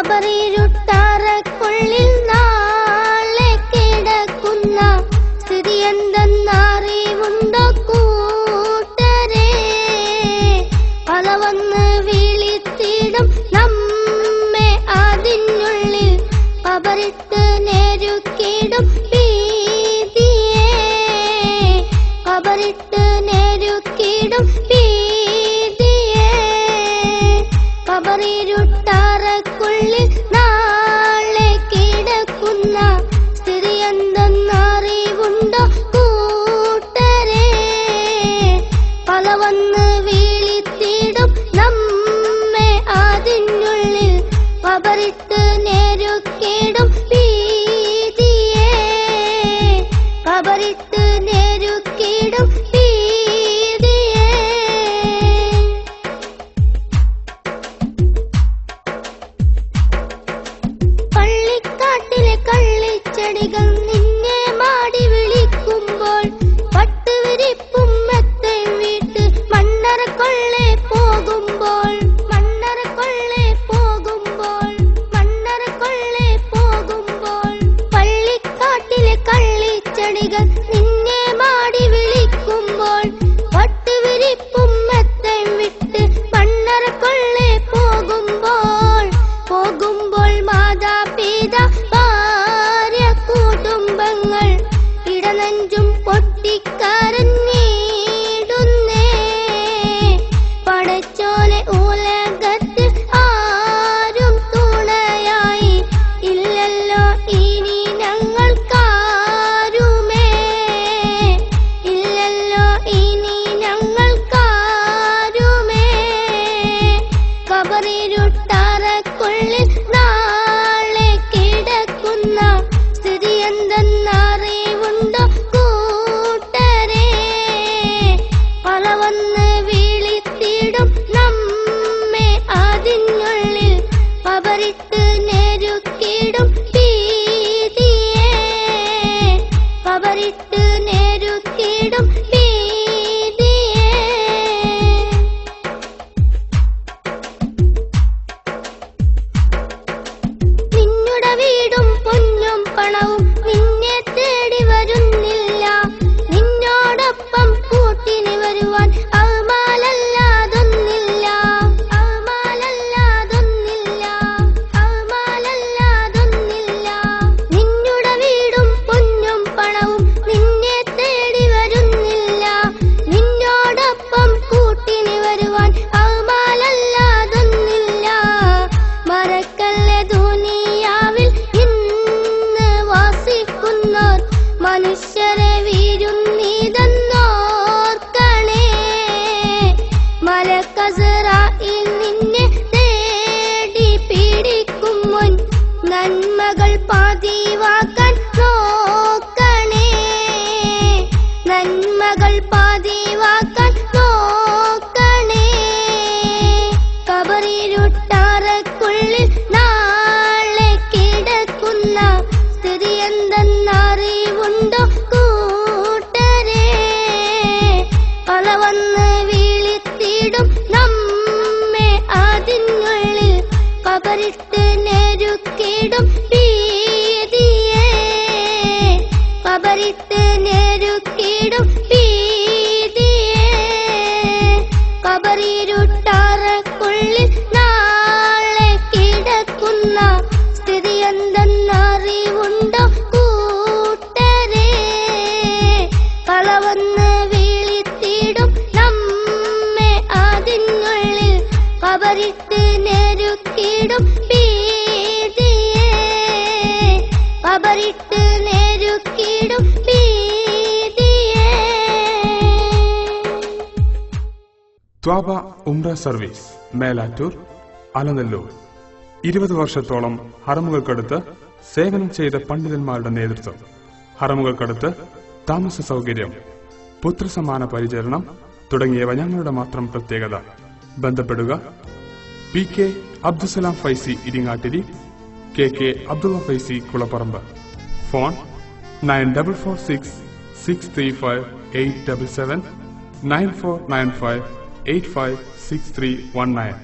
കബറിരുട്ടാറക്കുള്ളിൽ കബറിരുട്ടാറക്കുള്ളിൽ നാളെ കിടക്കുന്ന സ്ഥിതി എന്തെന്നറിവുണ്ടോ കൂട്ടരെ? പല വന്ന് വിളിത്തിടും നമ്മെ അതിനുള്ളിൽ പവറിട്ട് നേരുക്കിടും വന്ന് വിളിത്തിടും നമ്മെ അതിനുള്ളിൽ കബറിട്ട് വന്ന് വിളിത്തിടും നമ്മെ അതിനുള്ളിൽ. കബറിട്ട് നെരുക്കിടും കബറിട്ട് നെരുക്കിടും കബറിരുട്ടാറക്കുള്ളിൽ നാളെ കിടക്കുന്ന സ്ഥിതി എന്തെന്നറിവുണ്ടോ ഭീതിയെ കബറിട്ട് നെരുക്കിടും ത്വാബ ഉംറ സർവീസ് മേലാറ്റൂർ അലനല്ലൂർ. ഇരുപത് വർഷത്തോളം ഹറമുകൾക്കടുത്ത് സേവനം ചെയ്ത പണ്ഡിതന്മാരുടെ നേതൃത്വം. ഹറമുകൾക്കടുത്ത് താമസ സൗകര്യം പുത്രസമാന പരിചരണം തുടങ്ങിയവ ഞങ്ങളുടെ മാത്രം പ്രത്യേകത. ബന്ധപ്പെടുക. P K Abdussalam Faizy Iringattiri K K Abdulla Faizy Kulapparamba. Phone nine double four six six three five eight double seven nine four nine five eight five six three one nine.